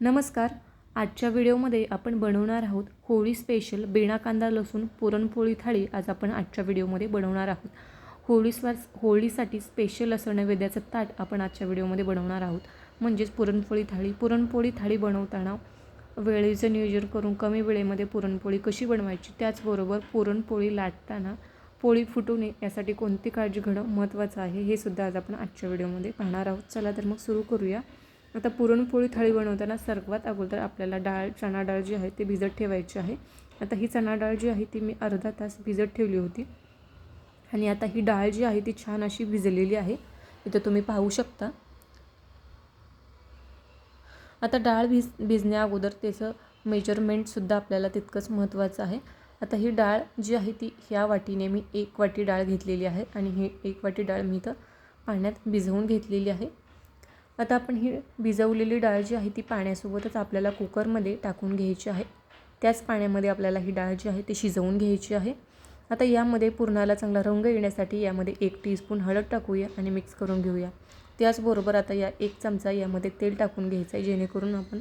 नमस्कार. आजच्या व्हिडिओमध्ये आपण बनवणार आहोत होळी स्पेशल बेणा कांदा लसूण पुरणपोळी थाळी. आज आपण आजच्या व्हिडिओमध्ये बनवणार आहोत. होळीस्वार होळीसाठी स्पेशल असं नैवेद्याचं ताट आपण आजच्या व्हिडिओमध्ये बनवणार आहोत. म्हणजेच पुरणपोळी थाळी. पुरणपोळी थाळी बनवताना वेळेचं नियोजन करून कमी वेळेमध्ये पुरणपोळी कशी बनवायची त्याचबरोबर पुरणपोळी लाटताना पोळी फुटू नये यासाठी कोणती काळजी घेणं महत्त्वाचं आहे हे सुद्धा आज आपण आजच्या व्हिडिओमध्ये पाहणार आहोत. चला तर मग सुरू करूया. आता पुरणपोळी थाळी बनवताना सर्वात अगोदर आपल्याला डाळ चणा डाळ जी आहे ती भिजत ठेवायची आहे. आता ही चणा डाळ जी आहे ती मी अर्धा तास भिजत ठेवली होती. आणि आता ही डाळ जी आहे ती छान अशी भिजलेली आहे. इथं तुम्ही पाहू शकता. आता डाळ भिज भिजण्या अगोदर त्याचं मेजरमेंटसुद्धा आपल्याला तितकंच महत्त्वाचं आहे. आता ही डाळ जी आहे ती ह्या वाटीने मी एक वाटी डाळ घेतलेली आहे. आणि ही एक वाटी डाळ मी इथं पाण्यात भिजवून घेतलेली आहे. आता आपण ही भिजवलेली डाळ जी आहे ती पाण्यासोबतच आपल्याला कुकरमध्ये टाकून घ्यायची आहे. त्याच पाण्यामध्ये आपल्याला ही डाळ जी आहे ती शिजवून घ्यायची आहे. आता यामध्ये पुरणाला चांगला रंग येण्यासाठी यामध्ये एक टीस्पून हळद टाकूया आणि मिक्स करून घेऊया. त्याचबरोबर आता या एक चमचा यामध्ये तेल टाकून घ्यायचं आहे जेणेकरून आपण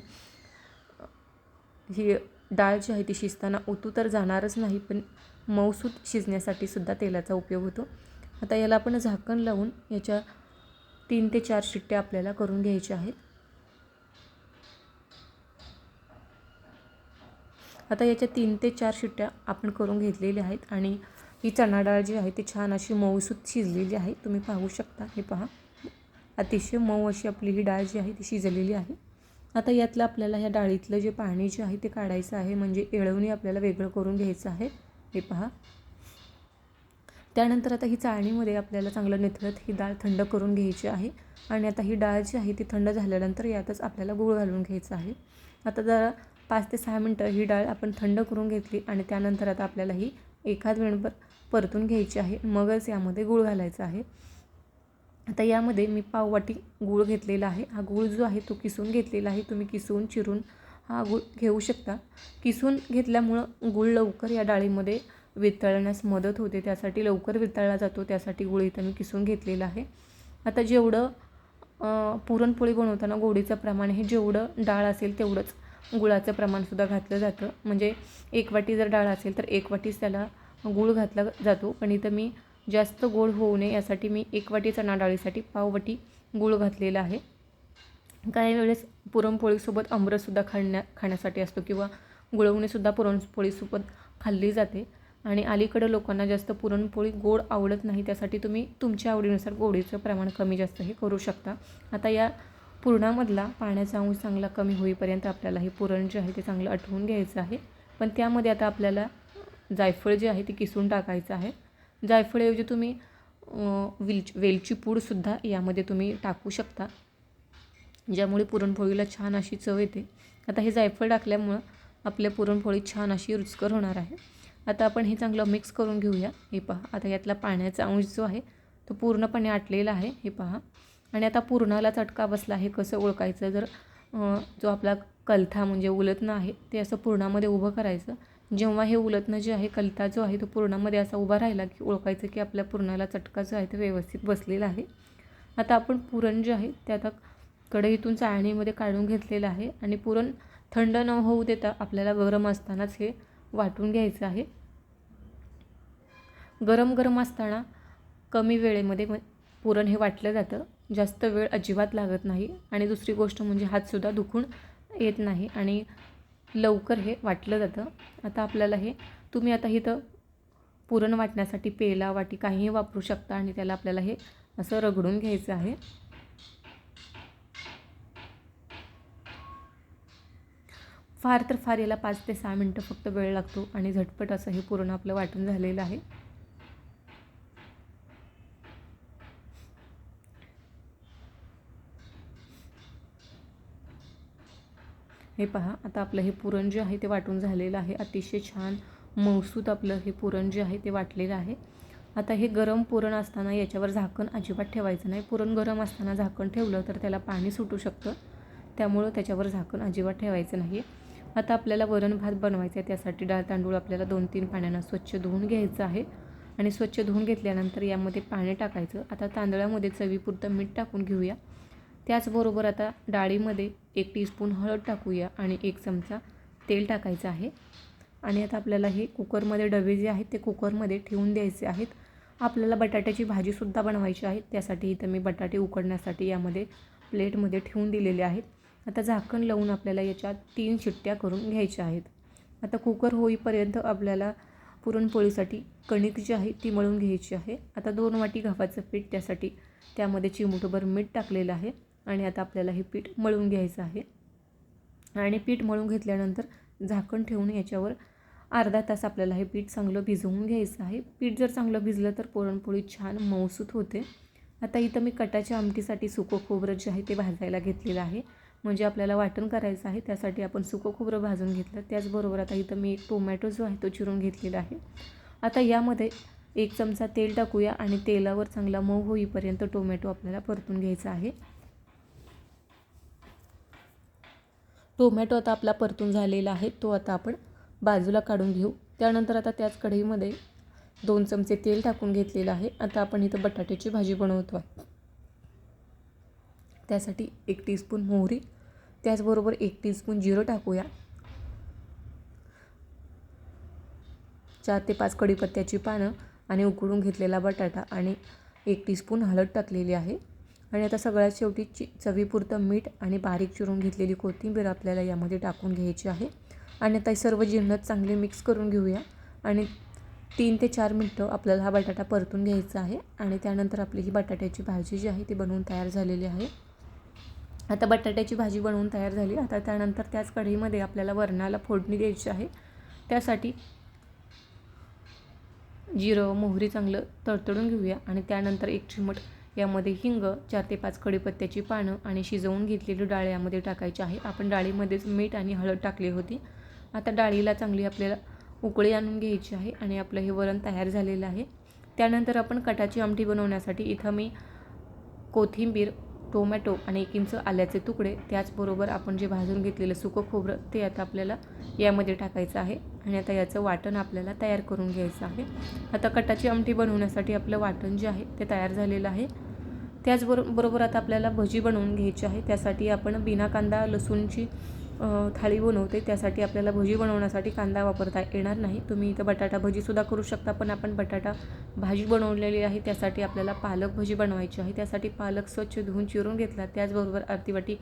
ही डाळ जी आहे ती शिजताना ओतू तर जाणारच नाही पण मऊसूत शिजण्यासाठी सुद्धा तेलाचा उपयोग होतो. आता याला आपण झाकण लावून याच्या तीन ते चार शिट्ट्या आपल्याला करून घ्यायच्या आहेत. आता याच्या तीन ते चार शिट्ट्या आपण करून घेतलेल्या आहेत आणि ही चणा डाळ जी आहे ती छान अशी मऊसूत शिजलेली आहे. तुम्ही पाहू शकता हे पहा. अतिशय मऊ अशी आपली ही डाळ जी आहे ती शिजलेली आहे. आता यातलं आपल्याला ह्या डाळीतलं जे पाणी जे आहे ते काढायचं आहे म्हणजे येळवणी आपल्याला वेगळं करून घ्यायचं आहे. हे पहा. त्यानंतर आता ही चाळणीमध्ये आपल्याला चांगलं निथळत ही डाळ थंड करून घ्यायची आहे. आणि आता ही डाळ जी आहे ती थंड झाल्यानंतर यातच आपल्याला गूळ घालून घ्यायचं आहे. आता जरा पाच ते सहा मिनटं ही डाळ आपण थंड करून घेतली आणि त्यानंतर आता आपल्याला ही एखाद वेळभर परतून घ्यायची आहे. मगच यामध्ये गूळ घालायचा आहे. आता यामध्ये मी पाववाटी गूळ घेतलेला आहे. हा गूळ जो आहे तो किसून घेतलेला आहे. तुम्ही किसून चिरून हा गूळ घेऊ शकता. किसून घेतल्यामुळं गूळ लवकर या डाळीमध्ये वितळण्यास मदत होते त्यासाठी लवकर वितळला जातो त्यासाठी गुळ इथं मी किसून घेतलेलं आहे. आता जेवढं पुरणपोळी बनवताना गोडीचं प्रमाण हे जेवढं डाळ असेल तेवढंच गुळाचं प्रमाणसुद्धा घातलं जातं. म्हणजे एक वाटी जर डाळ असेल तर एक वाटीच त्याला गूळ घातला जातो. पण इथं मी जास्त गोड होऊ नये यासाठी मी एक वाटी चणा डाळीसाठी पाववाटी गूळ घातलेला आहे. काही वेळेस पुरणपोळीसोबत अमरसुद्धा खाण्या खाण्यासाठी असतो किंवा गुळवणीसुद्धा पुरणपोळीसोबत खाल्ली जाते. आणि अलीकडं लोकांना जास्त पुरणपोळी गोड आवडत नाही त्यासाठी तुम्ही तुमच्या आवडीनुसार गोडीचं प्रमाण कमी जास्त हे करू शकता. आता या पुरणामधला पाण्याचा अंश चांगला कमी होईपर्यंत आपल्याला हे पुरण जे आहे ते चांगलं आठवून घ्यायचं आहे. पण त्यामध्ये आता आपल्याला जायफळ जे आहे ते किसून टाकायचं आहे. जायफळऐवजी तुम्ही विलच वेलची पूडसुद्धा यामध्ये तुम्ही टाकू शकता ज्यामुळे पुरणपोळीला छान अशी चव येते. आता हे जायफळ टाकल्यामुळं आपल्या पुरणपोळी छान अशी रुचकर होणार आहे. आता आपण हे चांगलं मिक्स करून घेऊया. हे पहा आता यातला पाण्याचा अंश जो आहे तो पूर्णपणे आटलेला आहे. हे पहा. आणि आता पूर्णाला चटका बसला आहे कसं ओळखायचं? जर जो आपला कलथा म्हणजे उलतणं आहे ते असं पूर्णामध्ये उभं करायचं. जेव्हा हे उलतणं जे आहे कलथा जो आहे तो पूर्णामध्ये असा उभा राहिला की ओळखायचं की आपल्या पूर्णाला चटका जो आहे तो व्यवस्थित बसलेला आहे. आता आपण पुरण जे आहे ते आता कढईतून चाळणीमध्ये काढून घेतलेलं आहे. आणि पुरण थंड न होऊ देता आपल्याला गरम असतानाच हे वाटून घ्यायचं आहे. गरम गरम असताना कमी वेळेमध्ये म पुरण हे वाटलं जातं. जास्त वेळ अजिबात लागत नाही. आणि दुसरी गोष्ट म्हणजे हातसुद्धा दुखून येत नाही. आणि लवकर हे वाटलं जातं. आता आपल्याला हे तुम्ही आता इथं पुरण वाटण्यासाठी पेला वाटी काहीही वापरू शकता आणि त्याला आपल्याला हे असं रगडून घ्यायचं आहे. फार तर फार याला पाच ते सहा मिनटं फक्त वेळ लागतो आणि झटपट असं हे पुरण आपलं वाटून झालेलं आहे. हे पहा आता आपलं हे पुरण जे आहे ते वाटून झालेलं आहे. अतिशय छान मौसूत आपलं हे पुरण जे आहे ते वाटलेलं आहे. आता हे गरम पुरण असताना याच्यावर झाकण अजिबात ठेवायचं नाही. पुरण गरम असताना झाकण ठेवलं तर त्याला पाणी सुटू शकतं. त्यामुळं त्याच्यावर झाकण अजिबात ठेवायचं नाही आता आपल्याला वरण भात बनवायचं आहे. त्यासाठी डाळ तांदूळ आपल्याला दोन तीन पाण्यानं स्वच्छ धुवून घ्यायचं आहे. आणि स्वच्छ धुवून घेतल्यानंतर यामध्ये पाणी टाकायचं. आता तांदळामध्ये चवीपुरतं मीठ टाकून घेऊया. त्याचबरोबर आता डाळीमध्ये एक टीस्पून हळद टाकूया आणि एक चमचा तेल टाकायचं आहे. आणि आता आपल्याला हे कुकरमध्ये डबे जे आहेत ते कुकरमध्ये ठेवून द्यायचे आहेत. आपल्याला बटाट्याची भाजीसुद्धा बनवायची आहे. त्यासाठी इथं मी बटाटे उकडण्यासाठी यामध्ये प्लेटमध्ये ठेवून दिलेले आहेत. आता झाकण लावून आपल्याला याच्यात तीन शिट्ट्या करून घ्यायच्या आहेत. आता कुकर होईपर्यंत आपल्याला पुरणपोळीसाठी कणिक जी आहे ती मळून घ्यायची आहे. आता दोन वाटी गव्हाचं पीठ त्यासाठी त्यामध्ये चिमूटभर मीठ टाकलेलं आहे. आणि आता आपल्याला हे पीठ मळून घ्यायचं आहे. आणि पीठ मळून घेतल्यानंतर झाकण ठेवून याच्यावर अर्धा तास आपल्याला हे पीठ चांगलं भिजवून घ्यायचं आहे. पीठ जर चांगलं भिजलं तर पुरणपोळी छान मऊसूत होते. आता इथं मी कटाच्या आमटीसाठी सुकं खोबरं जे आहे ते भाजायला घेतलेलं आहे. म्हणजे आपल्याला वाटण करायचं आहे त्यासाठी आपण सुकं खोबरं भाजून घेतलं. त्याचबरोबर आता इथं मी एक टोमॅटो जो आहे तो चिरून घेतलेला आहे. आता यामध्ये एक चमचा तेल टाकूया आणि तेलावर चांगला मऊ होईपर्यंत टोमॅटो आपल्याला परतून घ्यायचा आहे. टोमॅटो आता आपला परतून झालेला आहे तो आता आपण बाजूला काढून घेऊ. त्यानंतर आता त्याच कढईमध्ये दोन चमचे तेल टाकून घेतलेलं आहे. आता आपण इथं बटाट्याची भाजी बनवतो आहे. त्यासाठी एक टीस्पून मोहरी त्याचबरोबर एक टीस्पून जिरं टाकूया. चार ते पाच कढीपत्त्याची पानं आणि उकळून घेतलेला बटाटा आणि एक टीस्पून हळद टाकलेली आहे. आणि आता सगळ्यात शेवटी चि चवीपुरतं मीठ आणि बारीक चिरून घेतलेली कोथिंबीर आपल्याला यामध्ये टाकून घ्यायची आहे. आणि आता सर्व जिन्नत चांगले मिक्स करून घेऊया. आणि तीन ते चार मिनटं आपल्याला हा बटाटा परतून घ्यायचा आहे. आणि त्यानंतर आपली ही बटाट्याची भाजी जी आहे ती बनवून तयार झालेली आहे. आता बटाट्याची भाजी बनवून तयार झाली. आता त्यानंतर त्याच कढईमध्ये आपल्याला वरणाला फोडणी द्यायची आहे. त्यासाठी जिरं मोहरी चांगलं तडतडून घेऊया. आणि त्यानंतर एक चिमट यामध्ये हिंग चार ते पाच कढीपत्त्याची पानं आणि शिजवून घेतलेली डाळ यामध्ये टाकायची आहे. आपण डाळीमध्येच मीठ आणि हळद टाकली होती. आता डाळीला चांगली आपल्याला उकळी आणून घ्यायची आहे आणि आपलं हे वरण तयार झालेलं आहे. त्यानंतर आपण कटाची आमटी बनवण्यासाठी इथं मी कोथिंबीर टोमॅटो आणि एक इंच आल्याचे तुकडे त्याचबरोबर आपण जे भाजून घेतलेलं सुकं खोबरं ते आता आपल्याला यामध्ये टाकायचं आहे आणि आता याचं वाटण आपल्याला तयार करून घ्यायचं आहे. आता कटाची आमटी बनवण्यासाठी आपलं वाटण जे आहे ते तयार झालेलं आहे. त्याचबरोबर बरोबर आता आपल्याला भजी बनवून घ्यायची आहे. त्यासाठी आपण बिना कांदा लसूणची थाळी बनवते. त्यासाठी आपल्याला भजी बनवण्यासाठी कांदा वापरता येणार नाही. तुम्ही इथं बटाटा भजीसुद्धा करू शकता पण आपण बटाटा भाजी बनवलेली आहे. त्यासाठी आपल्याला पालक भजी बनवायची आहे. त्यासाठी पालक स्वच्छ धुवून चिरून घेतला. त्याचबरोबर अर्धी वाटी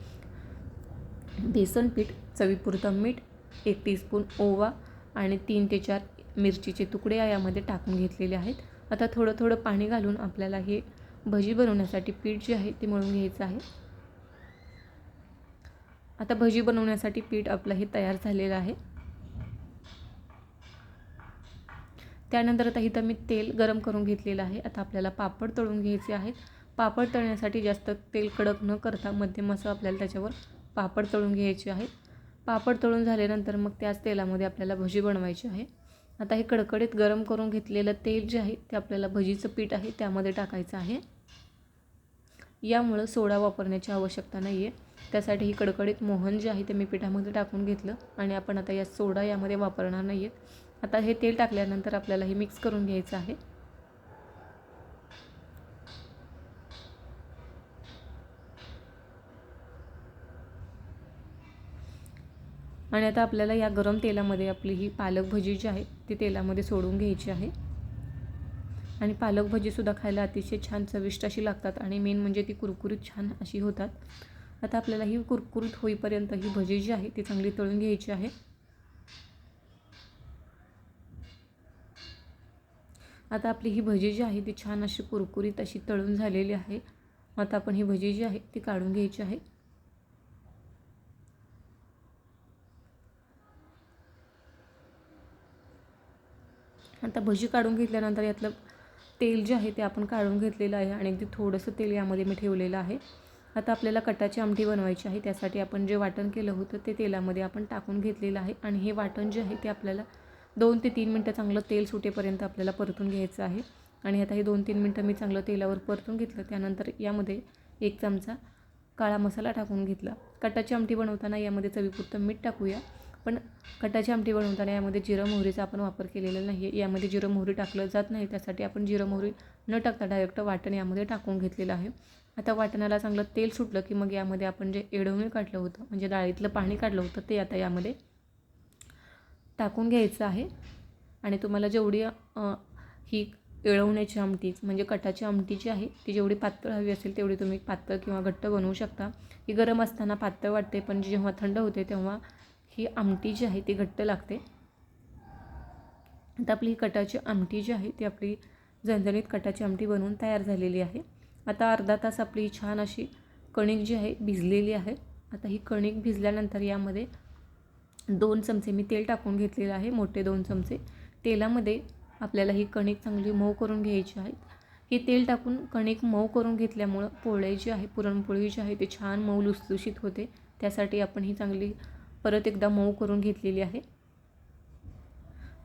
बेसन पीठ चवीपुरतं मीठ एक टीस्पून ओवा आणि तीन ते चार मिरचीचे तुकडे यामध्ये टाकून घेतलेले आहेत. आता थोडं थोडं पाणी घालून आपल्याला हे भजी बनवण्यासाठी पीठ जे आहे ते मळून घ्यायचं आहे. आता भजी बनवण्यासाठी पीठ आपलं हे तयार झालेलं आहे. त्यानंतर आता इथं मी तेल गरम करून घेतलेलं आहे. आता आपल्याला पापड तळून घ्यायचे आहेत. पापड तळण्यासाठी जास्त तेल कडक न करता मध्यम असं आपल्याला त्याच्यावर पापड तळून घ्यायचे आहेत. पापड तळून झाल्यानंतर मग त्याच तेलामध्ये आपल्याला भजी बनवायची आहे. आता हे कडकडीत गरम करून घेतलेलं तेल जे आहे ते आपल्याला भजीचं पीठ आहे त्यामध्ये टाकायचं आहे. यामुळं सोडा वापरण्याची आवश्यकता नाही आहे त्यासाठी ही कडकडीत मोहन जे आहे ते मी पिठामध्ये टाकून घेतलं आणि आपण आता या सोडा यामध्ये वापरणार नाही आहेत आता हे तेल टाकल्यानंतर आपल्याला हे मिक्स करून घ्यायचं आहे. आणि आता आपल्याला या गरम तेलामध्ये आपली ही पालक भजी जी आहे ती तेलामध्ये सोडून घ्यायची आहे. आणि पालक भजीसुद्धा खायला अतिशय छान चविष्ट अशी लागतात आणि मेन म्हणजे ती कुरकुरीत छान अशी होतात. आता आपल्याला ही कुरकुरीत होईपर्यंत ही भजी जी आहे ती चांगली तळून घ्यायची आहे. आता आपली ही भजी जी आहे ती छान अशी कुरकुरीत अशी तळून झालेली आहे. आता आपण ही भजी जी आहे ती काढून घ्यायची आहे. आता भजी काढून घेतल्यानंतर यातलं तेल जे आहे ते आपण काढून घेतलेलं आहे आणि अगदी थोडंसं तेल यामध्ये मी ठेवलेलं आहे. आता आपल्याला कटाची आमटी बनवायची आहे त्यासाठी आपण जे वाटण केलं होतं ते तेलामध्ये आपण टाकून घेतलेलं आहे आणि हे वाटण जे आहे ते आपल्याला दोन ते तीन मिनटं चांगलं तेल सुटेपर्यंत आपल्याला परतून घ्यायचं आहे. आणि आता हे दोन तीन मिनटं मी चांगलं तेलावर परतून घेतलं त्यानंतर यामध्ये एक चमचा काळा मसाला टाकून घेतला. कटाची आमटी बनवताना यामध्ये चवीपुरतं मीठ टाकूया. पण कटाची आमटी बनवताना यामध्ये जिरं मोहरीचा आपण वापर केलेला नाही आहे यामध्ये जिरं मोहरी टाकलं जात नाही. त्यासाठी आपण जिरं मोहरी न टाकता डायरेक्ट वाटण यामध्ये टाकून घेतलेलं आहे. आता वाटणाला चांगलं तेल सुटलं की मग यामध्ये आपण जे एडवणी काढलं होतं म्हणजे डाळीतलं पाणी काढलं होतं ते आता यामध्ये टाकून घ्यायचं आहे. आणि तुम्हाला जेवढी ही एळवण्याची आमटीच म्हणजे कटाची आमटी जी आहे ती जेवढी पातळ हवी असेल तेवढी तुम्ही पातळ किंवा घट्ट बनवू शकता. ही गरम असताना पातळ वाटते पण जेव्हा थंड होते तेव्हा ही आमटी जी आहे ती घट्ट लागते. आता आपली ही कटाची आमटी जी आहे ती आपली झणझणीत कटाची आमटी बनवून तयार झालेली आहे. आता अर्धा तास आपली छान अशी कणिक जी आहे भिजलेली आहे. आता ही कणिक भिजल्यानंतर यामध्ये दोन चमचे मी तेल टाकून घेतलेलं आहे मोठे दोन चमचे. तेलामध्ये आपल्याला ही कणिक चांगली मऊ करून घ्यायची आहे. हे तेल टाकून कणिक मऊ करून घेतल्यामुळं पोळे जी आहे पुरणपोळी जी आहे ते छान मऊ लुसलुशीत होते. त्यासाठी आपण ही चांगली परत एकदा मऊ करून घेतलेली आहे.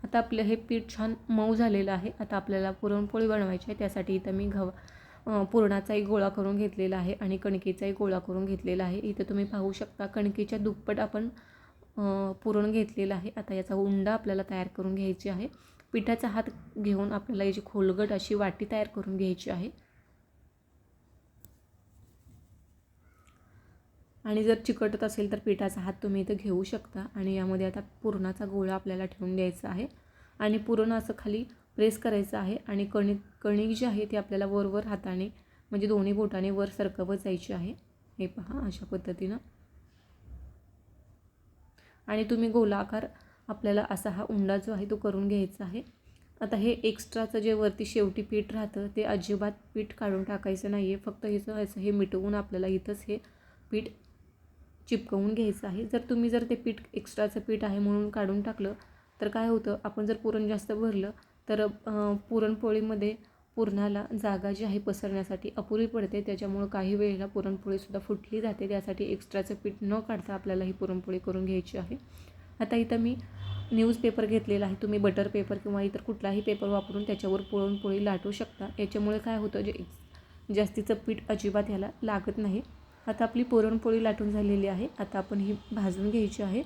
आता आपलं हे पीठ छान मऊ झालेलं आहे. आता आपल्याला पुरणपोळी बनवायची आहे. त्यासाठी इथं मी घवा पुरणाचाही गोळा करून घेतलेला आहे आणि कणकेचाही गोळा करून घेतलेला आहे. इथं तुम्ही पाहू शकता कणकेच्या दुप्पट आपण पुरण घेतलेला आहे. आता याचा उंडा आपल्याला तयार करून घ्यायची आहे. पिठाचा हात घेऊन आपल्याला याची खोलगट अशी वाटी तयार करून घ्यायची आहे. आणि जर चिकटत असेल तर पिठाचा हात तुम्ही इथं घेऊ शकता आणि यामध्ये आता पुरणाचा गोळा आपल्याला ठेवून द्यायचा आहे. आणि पुरण असं खाली प्रेस करायचं आहे आणि कणिक कणिक जी आहे ती आपल्याला वरवर हाताने म्हणजे दोन्ही बोटाने वर सरकवत जायची आहे. हे पहा अशा पद्धतीनं. आणि तुम्ही गोलाकार आपल्याला असा हा उंडा जो आहे तो करून घ्यायचा आहे. आता हे एक्स्ट्राचं जे वरती शेवटी पीठ राहतं ते अजिबात पीठ काढून टाकायचं नाही आहे फक्त हेचं असं हे मिटवून आपल्याला इथंच हे पीठ चिपकवून घ्यायचं आहे. जर तुम्ही जर ते पीठ एक्स्ट्राचं पीठ आहे म्हणून काढून टाकलं तर काय होतं? आपण जर पुरण जास्त भरलं तर पुरणपोळीमध्ये पुरणाला जागा जी आहे पसरण्यासाठी अपुरी पडते. त्याच्यामुळं काही वेळेला पुरणपोळीसुद्धा फुटली जाते. त्यासाठी एक्स्ट्राचं पीठ न काढता आपल्याला ही पुरणपोळी करून घ्यायची आहे. आता इथं मी न्यूजपेपर घेतलेला आहे. तुम्ही बटर पेपर किंवा इतर कुठलाही पेपर वापरून त्याच्यावर पुरणपोळी लाटू शकता. याच्यामुळे काय होतं? जे जास्तीचं पीठ अजिबात ह्याला लागत नाही. आता आपली पुरणपोळी लाटून झालेली आहे. आता आपण ही भाजून घ्यायची आहे.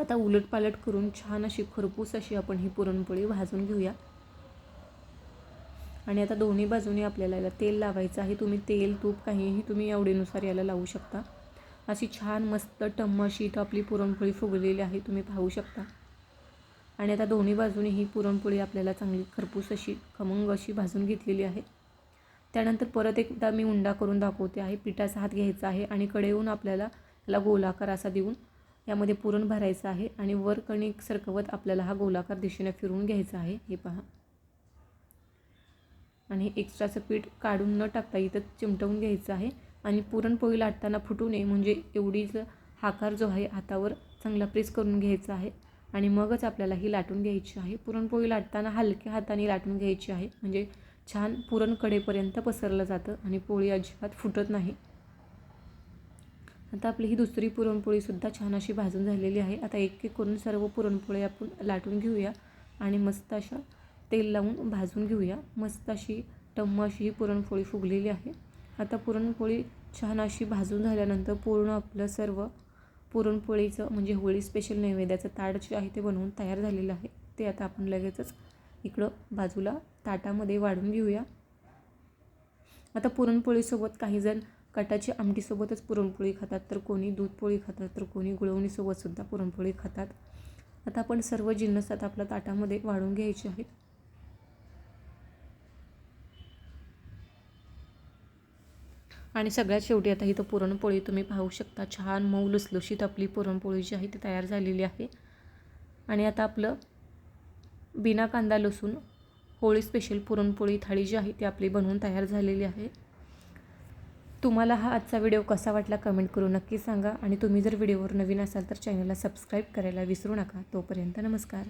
आता उलटपालट करून छान अशी खरपूस अशी आपण ही पुरणपोळी भाजून घेऊया. आणि आता दोन्ही बाजूने आपल्याला याला तेल लावायचं आहे. तुम्ही तेल तूप काहीही तुम्ही आवडीनुसार याला लावू शकता. अशी छान मस्त टम्म अशी इथं आपली पुरणपोळी फुगलेली आहे. तुम्ही पाहू शकता. आणि आता दोन्ही बाजूने ही पुरणपोळी आपल्याला चांगली खरपूस अशी खमंग अशी भाजून घेतलेली आहे. त्यानंतर परत एकदा मी उंडा करून दाखवते आहे. पिठाचा हात घ्यायचा आहे आणि कडेहून आपल्याला याला गोलाकार असा देऊन यामध्ये पुरण भरायचं आहे आणि वर कणिक सरकवत आपल्याला हा गोलाकार दिशेने फिरवून घ्यायचा आहे. हे पहा. आणि एक्स्ट्राचं पीठ काढून न टाकता इथं चिमटवून घ्यायचं आहे आणि पुरणपोळी लाटताना फुटू नये म्हणजे एवढीच आकार जो आहे हातावर चांगला प्रेस करून घ्यायचा आहे. आणि मगच आपल्याला ही लाटून घ्यायची आहे. पुरणपोळी लाटताना हलक्या हाताने लाटून घ्यायची आहे. म्हणजे छान पुरण कडेपर्यंत पसरलं जातं आणि पोळी अजिबात फुटत नाही. आता आपली ही दुसरी पुरणपोळीसुद्धा छान अशी भाजून झालेली आहे. आता एक एक करून सर्व पुरणपोळी आपण लाटून घेऊया आणि मस्त अशा तेल लावून भाजून घेऊया. मस्त अशी टम्म अशी ही पुरणपोळी फुगलेली आहे. आता पुरणपोळी छान अशी भाजून झाल्यानंतर पूर्ण आपलं सर्व पुरणपोळीचं म्हणजे होळी स्पेशल नैवेद्याचं ताट जे आहे ते बनवून तयार झालेलं आहे. ते आता आपण लगेचच इकडं बाजूला ताटामध्ये वाढून घेऊया. आता पुरणपोळीसोबत काहीजण कटाची आमटीसोबतच पुरणपोळी खातात तर कोणी दूधपोळी खातात तर कोणी गुळवणीसोबतसुद्धा पुरणपोळी खातात. आता आपण सर्व जिन्नस आता आपल्या ताटामध्ये वाढून घ्यायचे आहेत. आणि सगळ्यात शेवटी आता ही तर पुरणपोळी तुम्ही पाहू शकता. छान मऊ लुसलुशीत आपली पुरणपोळी जी आहे ती तयार झालेली आहे. आणि आता आपलं बिना कांदा लसूण होळी स्पेशल पुरणपोळी थाळी जी आहे ती आपली बनवून तयार झालेली आहे. तुम्हाला हा आजचा व्हिडिओ कसा वाटला कमेंट करून नक्की सांगा. आणि तुम्ही जर व्हिडिओवर नवीन असाल तर चॅनलला सबस्क्राईब करायला विसरू नका. तोपर्यंत नमस्कार.